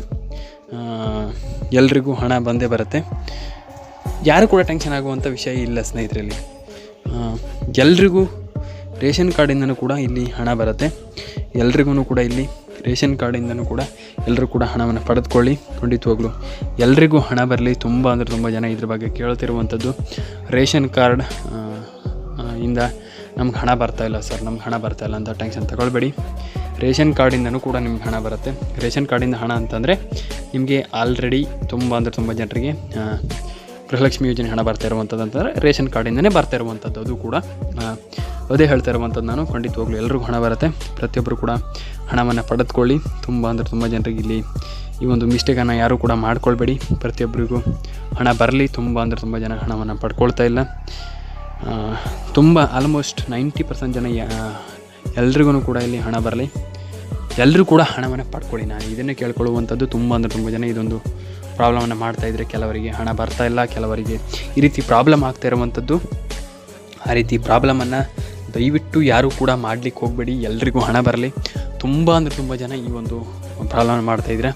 ಎಲ್ರಿಗೂ ಹಣ ಬಂದೇ ಬರುತ್ತೆ. ಯಾರು ಕೂಡ ಟೆನ್ಷನ್ ಆಗುವಂಥ ವಿಷಯ ಇಲ್ಲ ಸ್ನೇಹಿತರಲ್ಲಿ. ಎಲ್ರಿಗೂ ರೇಷನ್ ಕಾರ್ಡಿಂದನೂ ಕೂಡ ಇಲ್ಲಿ ಹಣ ಬರುತ್ತೆ. ಎಲ್ರಿಗೂ ಕೂಡ ಇಲ್ಲಿ ರೇಷನ್ ಕಾರ್ಡಿಂದನೂ ಕೂಡ ಎಲ್ಲರೂ ಕೂಡ ಹಣವನ್ನು ಪಡೆದುಕೊಳ್ಳಿ. ಖಂಡಿತವಾಗ್ಲೂ ಎಲ್ರಿಗೂ ಹಣ ಬರಲಿ. ತುಂಬ ಅಂದರೆ ತುಂಬ ಜನ ಇದ್ರ ಬಗ್ಗೆ ಕೇಳ್ತಿರುವಂಥದ್ದು ರೇಷನ್ ಕಾರ್ಡ್ ಇಂದ ನಮ್ಗೆ ಹಣ ಬರ್ತಾ ಇಲ್ಲ ಸರ್. ನಮ್ಗೆ ಹಣ ಬರ್ತಾ ಇಲ್ಲ ಅಂತ ಟೆನ್ಷನ್ ತಗೊಳ್ಬೇಡಿ. ರೇಷನ್ ಕಾರ್ಡಿಂದನೂ ಕೂಡ ನಿಮ್ಗೆ ಹಣ ಬರುತ್ತೆ. ರೇಷನ್ ಕಾರ್ಡಿಂದ ಹಣ ಅಂತಂದರೆ ನಿಮಗೆ ಆಲ್ರೆಡಿ ತುಂಬ ಅಂದರೆ ತುಂಬ ಜನರಿಗೆ ಗೃಹಲಕ್ಷ್ಮಿ ಯೋಜನೆ ಹಣ ಬರ್ತಾ ಇರುವಂಥದ್ದು ಅಂತಂದರೆ ರೇಷನ್ ಕಾರ್ಡಿಂದನೇ ಬರ್ತಾ ಇರುವಂಥದ್ದು ಅದು ಕೂಡ ಅದೇ ಹೇಳ್ತಾ ಇರುವಂಥದ್ದು ನಾನು ಖಂಡಿತವಾಗ್ಲೂ ಎಲ್ರಿಗೂ ಹಣ ಬರುತ್ತೆ. ಪ್ರತಿಯೊಬ್ಬರು ಕೂಡ ಹಣವನ್ನು ಪಡೆದುಕೊಳ್ಳಿ. ತುಂಬ ಅಂದರೆ ತುಂಬ ಜನರಿಗೆ ಇಲ್ಲಿ ಈ ಒಂದು ಮಿಸ್ಟೇಕನ್ನು ಯಾರೂ ಕೂಡ ಮಾಡ್ಕೊಳ್ಬೇಡಿ. ಪ್ರತಿಯೊಬ್ಬರಿಗೂ ಹಣ ಬರಲಿ. ತುಂಬ ಅಂದರೆ ತುಂಬ ಜನ ಹಣವನ್ನು ಪಡ್ಕೊಳ್ತಾ ಇಲ್ಲ. ತುಂಬ ಆಲ್ಮೋಸ್ಟ್ ನೈಂಟಿ ಪರ್ಸೆಂಟ್ ಜನ ಎಲ್ರಿಗೂ ಕೂಡ ಇಲ್ಲಿ ಹಣ ಬರಲಿ. ಎಲ್ಲರೂ ಕೂಡ ಹಣವನ್ನು ಪಡ್ಕೊಳ್ಳಿ. ನಾನು ಇದನ್ನೇ ಕೇಳ್ಕೊಳ್ಳುವಂಥದ್ದು ತುಂಬ ಅಂದರೆ ತುಂಬ ಜನ ಇದೊಂದು ಪ್ರಾಬ್ಲಮನ್ನು ಮಾಡ್ತಾ ಇದ್ದರೆ ಕೆಲವರಿಗೆ ಹಣ ಬರ್ತಾ ಇಲ್ಲ, ಕೆಲವರಿಗೆ ಈ ರೀತಿ ಪ್ರಾಬ್ಲಮ್ ಆಗ್ತಾ ಇರುವಂಥದ್ದು. ಆ ರೀತಿ ಪ್ರಾಬ್ಲಮನ್ನು ದಯವಿಟ್ಟು ಯಾರೂ ಕೂಡ ಮಾಡಲಿಕ್ಕೆ ಹೋಗಬೇಡಿ. ಎಲ್ರಿಗೂ ಹಣ ಬರಲಿ. ತುಂಬ ಅಂದರೆ ತುಂಬ ಜನ ಈ ಒಂದು ಪ್ರಾಬ್ಲಮ್ ಮಾಡ್ತಾಯಿದ್ರೆ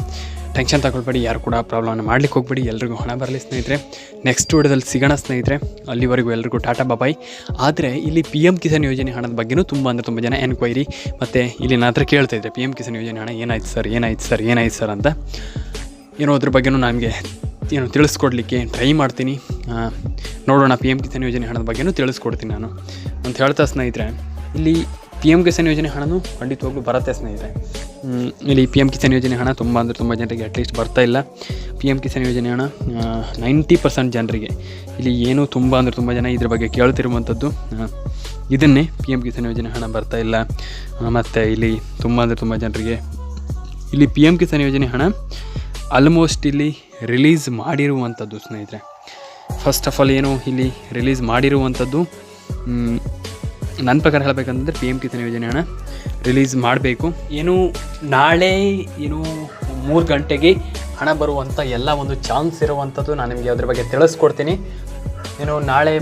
ಟೆನ್ಷನ್ ತಗೊಳ್ಬೇಡಿ, ಯಾರು ಕೂಡ ಪ್ರಾಬ್ಲಮ್ನ ಮಾಡ್ಲಿಕ್ಕೆ ಹೋಗ್ಬೇಡಿ, ಎಲ್ರಿಗೂ ಹಣ ಬರಲಿ ಸ್ನೇಹಿತರೆ. ನೆಕ್ಸ್ಟ್ ವಿಡಿಯೋದಲ್ಲಿ ಸಿಗೋಣ ಸ್ನೇಹಿತರೆ. ಅಲ್ಲಿವರೆಗೂ ಎಲ್ರಿಗೂ ಟಾಟಾ ಬಾಬಾಯ್ ಆದರೆ ಇಲ್ಲಿ ಪಿ ಎಂ ಕಿಸಾನ್ ಯೋಜನೆ ಹಣದ ಬಗ್ಗೆನೂ ತುಂಬ ಅಂದರೆ ತುಂಬ ಜನ ಎನ್ಕ್ವೈರಿ ಮತ್ತು ಇಲ್ಲಿ ನನ್ನ ಹತ್ರ ಕೇಳ್ತಾ ಇದ್ದೆ ಪಿ ಎಂ ಕಿಸಾನ್ ಯೋಜನೆ ಹಣ ಏನಾಯ್ತು ಸರ್ ಏನಾಯ್ತು ಸರ್ ಏನಾಯ್ತು ಸರ್ ಅಂತ. ಏನೋ ಅದ್ರ ಬಗ್ಗೆನೂ ನನಗೆ ಏನು ತಿಳಿಸ್ಕೊಡ್ಲಿಕ್ಕೆ ಟ್ರೈ ಮಾಡ್ತೀನಿ. ನೋಡೋಣ ಪಿ ಎಂ ಕಿಸಾನ್ ಯೋಜನೆ ಹಣದ ಬಗ್ಗೆನೂ ತಿಳಿಸ್ಕೊಡ್ತೀನಿ ನಾನು. ಅಂತ ಹೇಳ್ತಾ ಸ್ನೇಹಿತರೆ, ಇಲ್ಲಿ ಪಿ ಎಂ ಕಿಸಾನ್ ಯೋಜನೆ ಹಣನೂ ಖಂಡಿತವಾಗ್ಲೂ ಬರುತ್ತೆ ಸ್ನೇಹಿತರೆ. ಇಲ್ಲಿ ಪಿ ಎಂ ಕಿಸಾನ್ ಯೋಜನೆ ಹಣ ತುಂಬ ಅಂದರೆ ತುಂಬ ಜನರಿಗೆ ಅಟ್ಲೀಸ್ಟ್ ಬರ್ತಾ ಇಲ್ಲ. ಪಿ ಎಂ ಕಿಸಾನ್ ಯೋಜನೆ ಹಣ ನೈಂಟಿ ಪರ್ಸೆಂಟ್ ಜನರಿಗೆ. ಇಲ್ಲಿ ಏನೂ ತುಂಬ ಅಂದರೆ ತುಂಬ ಜನ ಇದ್ರ ಬಗ್ಗೆ ಕೇಳ್ತಿರುವಂಥದ್ದು. ಇದನ್ನೇ ಪಿ ಎಂ ಕಿಸಾನ್ ಯೋಜನೆ ಹಣ ಬರ್ತಾ ಇಲ್ಲ. ಮತ್ತು ಇಲ್ಲಿ ತುಂಬ ಅಂದರೆ ತುಂಬ ಜನರಿಗೆ, ಇಲ್ಲಿ ಪಿ ಎಂ ಕಿಸಾನ್ ಯೋಜನೆ ಹಣ ಆಲ್ಮೋಸ್ಟ್ ಇಲ್ಲಿ ರಿಲೀಸ್ ಮಾಡಿರುವಂಥದ್ದು ಸ್ನೇಹಿತರೆ. ಫಸ್ಟ್ ಆಫ್ ಆಲ್ ಏನು ಇಲ್ಲಿ ರಿಲೀಸ್ ಮಾಡಿರುವಂಥದ್ದು? ನನ್ನ ಪ್ರಕಾರ ಹೇಳಬೇಕಂತಂದರೆ ಪಿ ಎಂ ಕಿಸಾನ್ ಯೋಜನೆ ಹಣ ರಿಲೀಸ್ ಮಾಡಬೇಕು. ಏನು ನಾಳೆ ಏನು ಮೂರು ಗಂಟೆಗೆ ಹಣ ಬರುವಂಥ ಎಲ್ಲ ಒಂದು ಚಾನ್ಸ್ ಇರುವಂಥದ್ದು ನಾನು ನಿಮಗೆ ಅದ್ರ ಬಗ್ಗೆ ತಿಳಿಸ್ಕೊಡ್ತೀನಿ. ಏನು ನಾಳೆ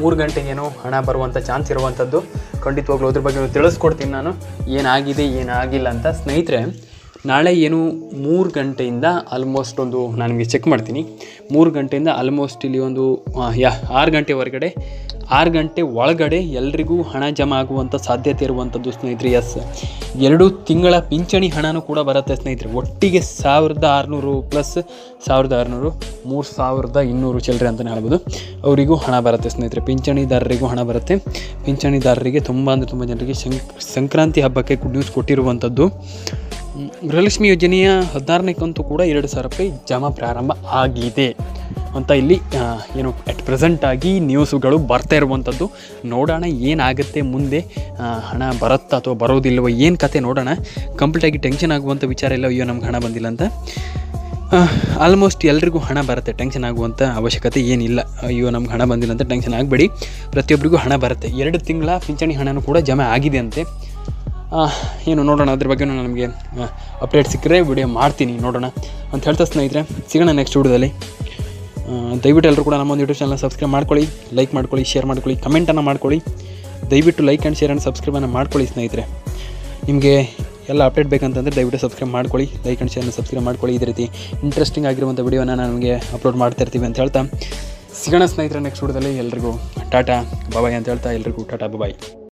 ಮೂರು ಗಂಟೆಗೆ ಏನೋ ಹಣ ಬರುವಂಥ ಚಾನ್ಸ್ ಇರುವಂಥದ್ದು ಖಂಡಿತವಾಗ್ಲೂ ಅದ್ರ ಬಗ್ಗೆ ತಿಳಿಸ್ಕೊಡ್ತೀನಿ ನಾನು. ಏನಾಗಿದೆ, ಏನಾಗಿಲ್ಲ ಅಂತ ಸ್ನೇಹಿತರೆ, ನಾಳೆ ಏನು ಮೂರು ಗಂಟೆಯಿಂದ ಆಲ್ಮೋಸ್ಟ್ ಒಂದು ನಾನು ನಿಮಗೆ ಚೆಕ್ ಮಾಡ್ತೀನಿ. ಮೂರು ಗಂಟೆಯಿಂದ ಆಲ್ಮೋಸ್ಟ್ ಇಲ್ಲಿ ಒಂದು ಯಾ, ಆರು ಗಂಟೆವರೆಗಡೆ ಆರು ಗಂಟೆ ಒಳಗಡೆ ಎಲ್ರಿಗೂ ಹಣ ಜಮಾ ಆಗುವಂಥ ಸಾಧ್ಯತೆ ಇರುವಂಥದ್ದು ಸ್ನೇಹಿತರೆ ಎಸ್ ಎರಡು ತಿಂಗಳ ಪಿಂಚಣಿ ಹಣನೂ ಕೂಡ ಬರುತ್ತೆ ಸ್ನೇಹಿತರೆ. ಒಟ್ಟಿಗೆ ಸಾವಿರದ ಆರುನೂರು ಪ್ಲಸ್ ಸಾವಿರದ ಆರುನೂರು, ಮೂರು ಸಾವಿರದ ಇನ್ನೂರು ಚಿಲ್ಲರೆ ಅಂತಲೇ ಹೇಳ್ಬೋದು. ಅವರಿಗೂ ಹಣ ಬರುತ್ತೆ ಸ್ನೇಹಿತರೆ. ಪಿಂಚಣಿದಾರರಿಗೂ ಹಣ ಬರುತ್ತೆ. ಪಿಂಚಣಿದಾರರಿಗೆ ತುಂಬ ಅಂದರೆ ತುಂಬ ಜನರಿಗೆ ಸಂಕ್ ಸಂಕ್ರಾಂತಿ ಹಬ್ಬಕ್ಕೆ ಗುಡ್ ನ್ಯೂಸ್ ಕೊಟ್ಟಿರುವಂಥದ್ದು ಗೃಹಲಕ್ಷ್ಮಿ ಯೋಜನೆಯ ಹದಿನಾರನೇ ಕಂತು ಕೂಡ ಎರಡು ಸಾವಿರ ರೂಪಾಯಿ ಜಮಾ ಪ್ರಾರಂಭ ಆಗಿದೆ ಅಂತ ಇಲ್ಲಿ ಏನು ಅಟ್ ಪ್ರೆಸೆಂಟ್ ಆಗಿ ನ್ಯೂಸುಗಳು ಬರ್ತಾ ಇರುವಂಥದ್ದು. ನೋಡೋಣ ಏನಾಗುತ್ತೆ ಮುಂದೆ ಹಣ ಬರುತ್ತಾ ಅಥವಾ ಬರೋದಿಲ್ವೋ ಏನು ಕತೆ ನೋಡೋಣ. ಕಂಪ್ಲೀಟಾಗಿ ಟೆನ್ಷನ್ ಆಗುವಂಥ ವಿಚಾರ ಇಲ್ಲ ಅಯ್ಯೋ, ನಮ್ಗೆ ಹಣ ಬಂದಿಲ್ಲ ಅಂತ. ಆಲ್ಮೋಸ್ಟ್ ಎಲ್ರಿಗೂ ಹಣ ಬರುತ್ತೆ ಟೆನ್ಷನ್ ಆಗುವಂಥ ಅವಶ್ಯಕತೆ ಏನಿಲ್ಲ. ಅಯ್ಯೋ, ನಮ್ಗೆ ಹಣ ಬಂದಿಲ್ಲ ಅಂತ ಟೆನ್ಷನ್ ಆಗಬೇಡಿ. ಪ್ರತಿಯೊಬ್ಬರಿಗೂ ಹಣ ಬರುತ್ತೆ. ಎರಡು ತಿಂಗಳ ಪಿಂಚಣಿ ಹಣನೂ ಕೂಡ ಜಮಾ ಆಗಿದೆ ಅಂತೆ ಏನು ನೋಡೋಣ, ಅದ್ರ ಬಗ್ಗೆ ನಮಗೆ ಅಪ್ಡೇಟ್ ಸಿಕ್ಕರೆ ವಿಡಿಯೋ ಮಾಡ್ತೀನಿ, ನೋಡೋಣ ಅಂತ ಹೇಳ್ತಾ ಸ್ನೇಹಿತರೆ, ಸಿಗೋಣ ನೆಕ್ಸ್ಟ್ ವಿಡಿಯೋದಲ್ಲಿ. ದಯವಿಟ್ಟು ಎಲ್ಲರೂ ಕೂಡ ನಮ್ಮ ಒಂದು ಯೂಟ್ಯೂಬ್ ಚಾನಲ್ ಸಬ್ಸ್ಕ್ರೈಬ್ ಮಾಡ್ಕೊಳ್ಳಿ ಲೈಕ್ ಮಾಡ್ಕೊಳ್ಳಿ ಶೇರ್ ಮಾಡ್ಕೊಳ್ಳಿ ಕಮೆಂಟನ್ನು ಮಾಡ್ಕೊಳ್ಳಿ. ದಯವಿಟ್ಟು ಲೈಕ್ ಆ್ಯಂಡ್ ಶೇರ್ ಆ್ಯಂಡ್ ಸಬ್ಸ್ಕ್ರೈಬನ್ನು ಮಾಡ್ಕೊಳ್ಳಿ ಸ್ನೇಹಿತರೆ. ನಿಮಗೆ ಎಲ್ಲ ಅಪ್ಡೇಟ್ ಬೇಕಂತಂದರೆ ದಯವಿಟ್ಟು ಸಬ್ಸ್ಕ್ರೈಬ್ ಮಾಡ್ಕೊಳ್ಳಿ ಲೈಕ್ ಆ್ಯಂಡ್ ಶೇರ್ನ ಸಬ್ಸ್ಕ್ರೈಬ್ ಮಾಡ್ಕೊಳ್ಳಿ. ಇದೇ ರೀತಿ ಇಂಟ್ರೆಸ್ಟಿಂಗ್ ಆಗಿರುವಂಥ ವಿಡಿಯೋನ ನಮಗೆ ಅಪ್ಲೋಡ್ ಮಾಡ್ತಾ ಇರ್ತೀವಿ ಅಂತ ಹೇಳ್ತಾ. ಸಿಗೋಣ ಸ್ನೇಹಿತರೆ ನೆಕ್ಸ್ಟ್ ವಿಡಿಯೋದಲ್ಲಿ. ಎಲ್ರಿಗೂ ಟಾಟಾ ಬಾಯ್ ಅಂತ ಹೇಳ್ತಾ. ಎಲ್ರಿಗೂ ಟಾಟಾ ಬಾಯ್